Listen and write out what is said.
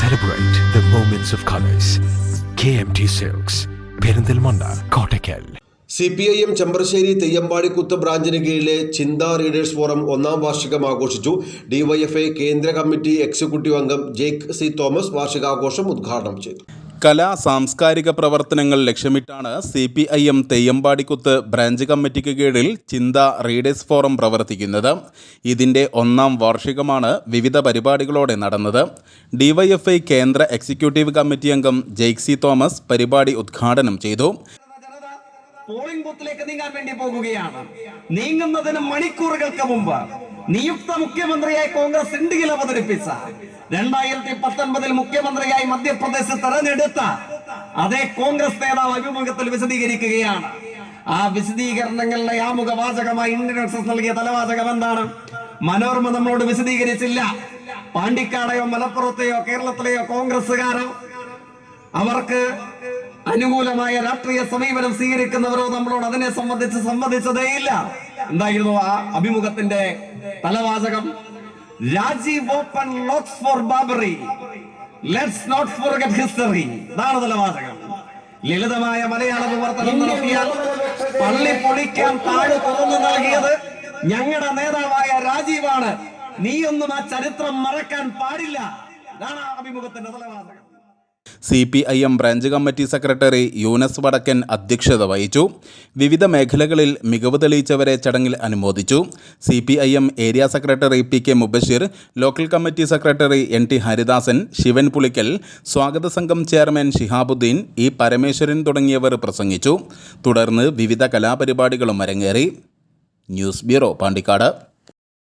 Celebrate the moments of colors. KMT silks Perinthalmanna Kottakkal C P I M Chembrasseri Theyyampadikuthu ബ്രാഞ്ചിന് കീഴിലെ Chintha readers forum ഒന്നാം വാർഷികം ആഘോഷിച്ചു. DYFI കേന്ദ്ര committee executive അംഗം Jake C Thomas വാർഷികാഘോഷം ഉദ്ഘാടനം ചെയ്തു. കലാ സാംസ്കാരിക പ്രവർത്തനങ്ങൾ ലക്ഷ്യമിട്ടാണ് C P I M Theyyampadikuthu branch കമ്മിറ്റിക്ക് കീഴിൽ ചിന്ത റീഡേഴ്സ് ഫോറം പ്രവർത്തിക്കുന്നത്. ഇതിന്റെ ഒന്നാം വാർഷികമാണ് വിവിധ പരിപാടികളോടെ നടന്നത്. ഡിവൈഎഫ്ഐ കേന്ദ്ര എക്സിക്യൂട്ടീവ് കമ്മിറ്റി അംഗം ജെയ്ക്സി തോമസ് പരിപാടി ഉദ്ഘാടനം ചെയ്തു. പോളിംഗ് ബൂത്തിലേക്ക് നീങ്ങാൻ വേണ്ടി പോകുകയാണ്. നീങ്ങുന്നതിന് മണിക്കൂറുകൾക്ക് മുമ്പ് നിയുക്ത മുഖ്യമന്ത്രിയായി കോൺഗ്രസ് ഇന്ത്യയിൽ അവതരിപ്പിച്ച രണ്ടായിരത്തി പത്തൊൻപതിൽ മുഖ്യമന്ത്രിയായി മധ്യപ്രദേശ് തെരഞ്ഞെടുത്ത അതേ കോൺഗ്രസ് നേതാവ് അഭിമുഖത്തിൽ വിശദീകരിക്കുകയാണ്. ആ വിശദീകരണങ്ങളുടെ ആമുഖ വാചകമായി ഇന്ത്യൻ എക്സസ് നൽകിയ തലവാചകം എന്താണ്? മനോരമ നമ്മളോട് വിശദീകരിച്ചില്ല. പാണ്ടിക്കാടെയോ മലപ്പുറത്തെയോ കേരളത്തിലെയോ കോൺഗ്രസ്സുകാരോ? അവർക്ക് അനുകൂലമായ രാഷ്ട്രീയ സമീപനം സ്വീകരിക്കുന്നവരോ നമ്മളോട് അതിനെ സംബന്ധിച്ച് സംബന്ധിച്ചതേയില്ല എന്തായിരുന്നു ആ അഭിമുഖത്തിന്റെ തലവാചകം? Rajiv open locks for Babri. Let's not forget history ഇതാണ് തലവാചകം. ലളിതമായ മലയാള വിവർത്തനം നടത്തിയാൽ പള്ളി പൊളിക്കാൻ താഴ് തുറന്നു നൽകിയത് ഞങ്ങളുടെ നേതാവായ രാജീവാണ്. നീയൊന്നും ആ ചരിത്രം മറക്കാൻ പാടില്ല. ഇതാണ് ആ അഭിമുഖത്തിന്റെ തലവാചകം. C P I M branch committee secretary Younus Vadakkan അധ്യക്ഷത വഹിച്ചു. വിവിധ മേഖലകളിൽ മികവ് തെളിയിച്ചവരെ ചടങ്ങിൽ അനുമോദിച്ചു. C P I M area secretary P K Mubasheer local committee secretary N T Haridasan Shivan Pulikkal സ്വാഗത സംഘം ചെയർമാൻ ഷിഹാബുദ്ദീൻ ഇ പരമേശ്വരൻ തുടങ്ങിയവർ പ്രസംഗിച്ചു. തുടർന്ന് വിവിധ കലാപരിപാടികളും അരങ്ങേറി. News bureau Pandikkad.